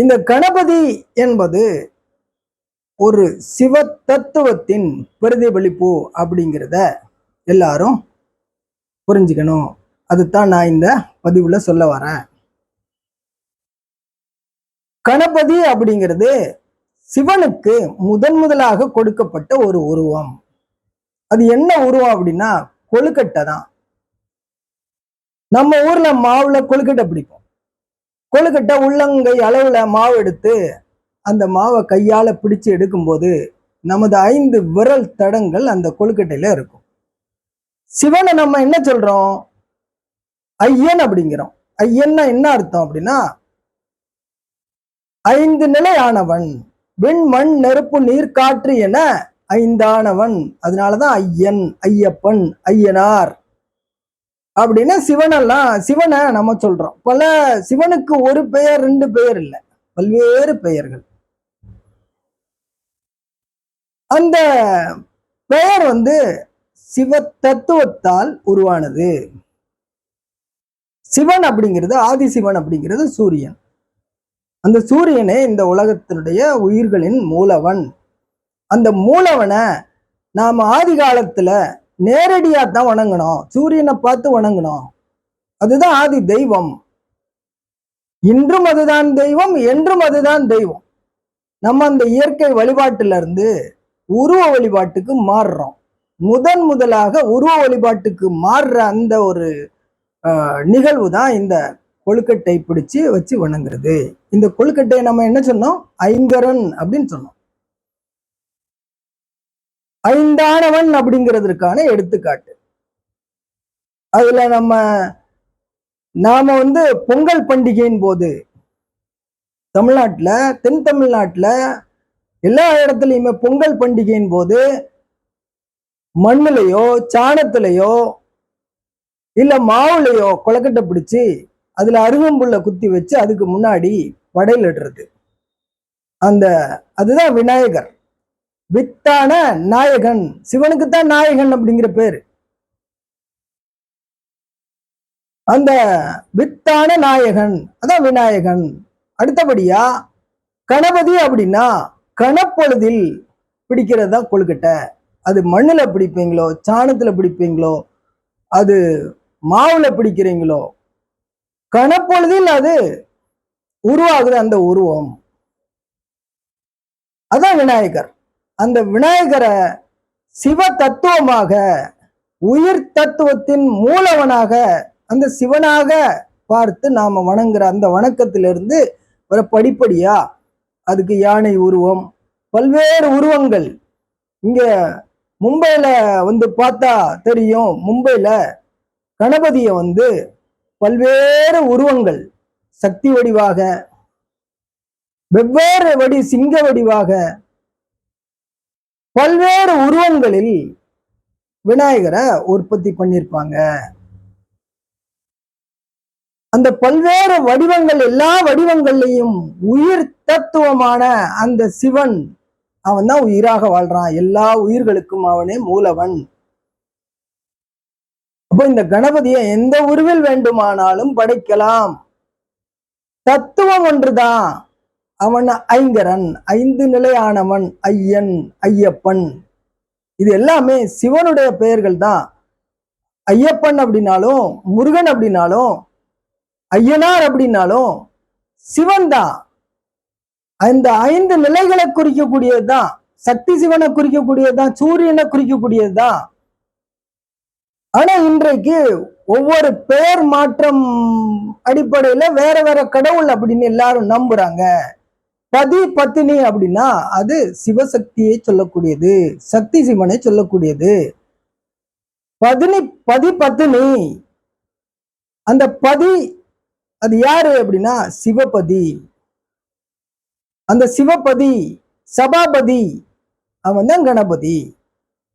இந்த கணபதி என்பது ஒரு சிவ தத்துவத்தின் பிரதிபலிப்பு அப்படிங்கிறத எல்லாரும் புரிஞ்சுக்கணும். அதுதான் நான் இந்த பதிவுல சொல்ல வரேன். கணபதி அப்படிங்கிறது சிவனுக்கு முதன் முதலாக கொடுக்கப்பட்ட ஒரு உருவம். அது என்ன உருவம் அப்படின்னா கொழுக்கட்டை தான். நம்ம ஊர்ல மாவுல கொழுக்கட்டை பிடிப்போம். கொழுக்கட்டை உள்ளங்கை அளவில் மாவு எடுத்து அந்த மாவை கையால் பிடிச்சு எடுக்கும்போது நமது ஐந்து விரல் தடங்கள் அந்த கொழுக்கட்டையில இருக்கும். சிவனை நம்ம என்ன சொல்றோம்? ஐயன் அப்படிங்கிறோம். ஐயன்னா என்ன அர்த்தம் அப்படின்னா ஐந்து நிலையானவன் விண் மண் நெருப்பு நீர் காற்று என ஐந்தானவன். அதனாலதான் ஐயன் ஐயப்பன் ஐயனார். அப்படின்னா சிவனெல்லாம் சிவனை நம்ம சொல்றோம். பல சிவனுக்கு ஒரு பெயர் ரெண்டு பெயர் இல்லை. பல்வேறு பெயர்கள். அந்த பெயர் வந்து சிவ தத்துவத்தால் உருவானது. சிவன் அப்படிங்கிறது ஆதிசிவன் அப்படிங்கிறது சூரியன். அந்த சூரியனே இந்த உலகத்தினுடைய உயிர்களின் மூலவன். அந்த மூலவனை நாம ஆதி காலத்துல நேரடியா தான் வணங்கணும். சூரியனை பார்த்து வணங்கணும். அதுதான் ஆதி தெய்வம். இன்றும் அதுதான் தெய்வம் என்றும் அதுதான் தெய்வம். நம்ம அந்த இயற்கை வழிபாட்டுல இருந்து உருவ வழிபாட்டுக்கு மாறுறோம். முதன் முதலாக உருவ வழிபாட்டுக்கு மாறுற அந்த ஒரு நிகழ்வு தான் இந்த கொழுக்கட்டை பிடிச்சி வச்சு வணங்குறது. இந்த கொழுக்கட்டையை நம்ம என்ன சொன்னோம்? ஐங்கரன் அப்படின்னு சொன்னோம். ஐந்தானவன் அப்படிங்கிறதுக்கான எடுத்துக்காட்டு. அதுல நம்ம நாம வந்து பொங்கல் பண்டிகையின் போது தமிழ்நாட்டுல தென் தமிழ்நாட்டுல எல்லா இடத்துலையுமே பொங்கல் பண்டிகையின் போது மண்ணுலையோ சாணத்திலையோ இல்ல மாவுலையோ கொலக்கட்டை பிடிச்சி அதுல அருகம்புல்ல குத்தி வச்சு அதுக்கு முன்னாடி படையிலிடுறது. அந்த அதுதான் விநாயகர். வித்தான நாயகன். சிவனுக்கு தான் நாயகன் அப்படிங்கிற பேரு. அந்த வித்தான நாயகன் அதான் விநாயகன். அடுத்தபடியா கணபதி அப்படின்னா கணப்பொழுதில் பிடிக்கிறது தான் கொழுக்கட்டை. அது மண்ணுல பிடிப்பீங்களோ சாணத்துல பிடிப்பீங்களோ அது மாவுல பிடிக்கிறீங்களோ கணப்பொழுதில் அது உருவாகுது அந்த உருவம். அதான் விநாயகர். அந்த விநாயகரை சிவ தத்துவமாக உயிர் தத்துவத்தின் மூலவனாக அந்த சிவனாக பார்த்து நாம் வணங்குற அந்த வணக்கத்திலிருந்து வர படிப்படியா அதுக்கு யானை உருவம் பல்வேறு உருவங்கள். இங்கே மும்பையில் வந்து பார்த்தா தெரியும் மும்பையில் கணபதியை வந்து பல்வேறு உருவங்கள் சக்தி வடிவாக வெவ்வேறு வடி சிங்க வடிவாக பல்வேறு உருவங்களில் விநாயகரை உற்பத்தி பண்ணியிருப்பாங்க. அந்த பல்வேறு வடிவங்கள் எல்லா வடிவங்கள்லையும் உயிர் தத்துவமான அந்த சிவன் அவன் தான் உயிராக வாழ்றான். எல்லா உயிர்களுக்கும் அவனே மூலவன். அப்போ இந்த கணபதியை எந்த உருவில் வேண்டுமானாலும் படைக்கலாம். தத்துவம் ஒன்றுதான். அவன் ஐங்கரன் ஐந்து நிலையானவன் ஐயன் ஐயப்பன். இது எல்லாமே சிவனுடைய பெயர்கள் தான். ஐயப்பன் அப்படின்னாலும் முருகன் அப்படின்னாலும் ஐயனார் அப்படின்னாலும் சிவன் தான். அந்த ஐந்து நிலைகளை குறிக்கக்கூடியது தான். சக்தி சிவனை குறிக்கக்கூடியது தான். சூரியனை குறிக்கக்கூடியது தான். ஆனா இன்றைக்கு ஒவ்வொரு பெயர் மாற்றம் அடிப்படையில வேற வேற கடவுள் அப்படின்னு எல்லாரும் நம்புறாங்க. பதி பத்தினி அப்படின்னா அது சிவசக்தியை சொல்லக்கூடியது சக்தி சிவனை சொல்லக்கூடியது. பதினி பதி பத்தினி. அந்த பதி அது யாரு அப்படின்னா சிவபதி. அந்த சிவபதி சபாபதி அவன் தான் கணபதி.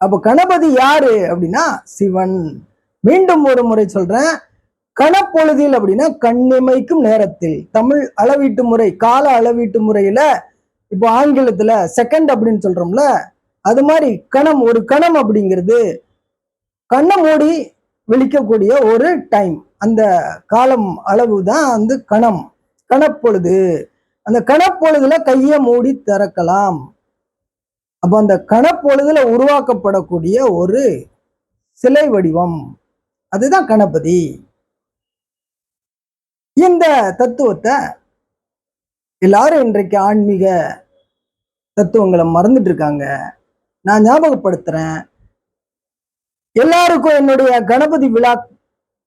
அப்ப கணபதி யாரு அப்படின்னா சிவன். மீண்டும் ஒரு முறை சொல்றேன். கணப்பொழுதில் அப்படின்னா கண்ணிமைக்கும் நேரத்தில். தமிழ் அளவீட்டு முறை கால அளவீட்டு முறையில இப்போ ஆங்கிலத்துல செகண்ட் அப்படின்னு சொல்றோம்ல அது மாதிரி கணம் ஒரு கணம் அப்படிங்கிறது கண்ணை மூடி விழிக்கக்கூடிய ஒரு டைம் அந்த காலம் அளவு தான் வந்து கணம் கணப்பொழுது அந்த கணப்பொழுதுல கையை மூடி திறக்கலாம். அப்போ அந்த கணப்பொழுதுல உருவாக்கப்படக்கூடிய ஒரு சிலை வடிவம். அதுதான் கணபதி. இந்த தத்துவத்தை எல்லாரும் இன்றைக்கு ஆன்மீக தத்துவங்களை மறந்துட்டு இருக்காங்க நான் ஞாபகப்படுத்துறேன். எல்லாருக்கும் என்னுடைய கணபதி விழா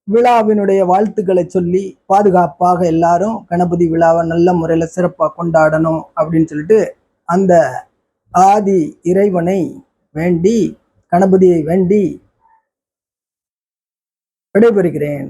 விழாவினுடைய வாழ்த்துக்களை சொல்லி பாதுகாப்பாக எல்லாரும் கணபதி விழாவை நல்ல முறையில சிறப்பா கொண்டாடணும் அப்படின்னு சொல்லிட்டு அந்த ஆதி இறைவனை வேண்டி கணபதியை வேண்டி விடைபெறுகிறேன்.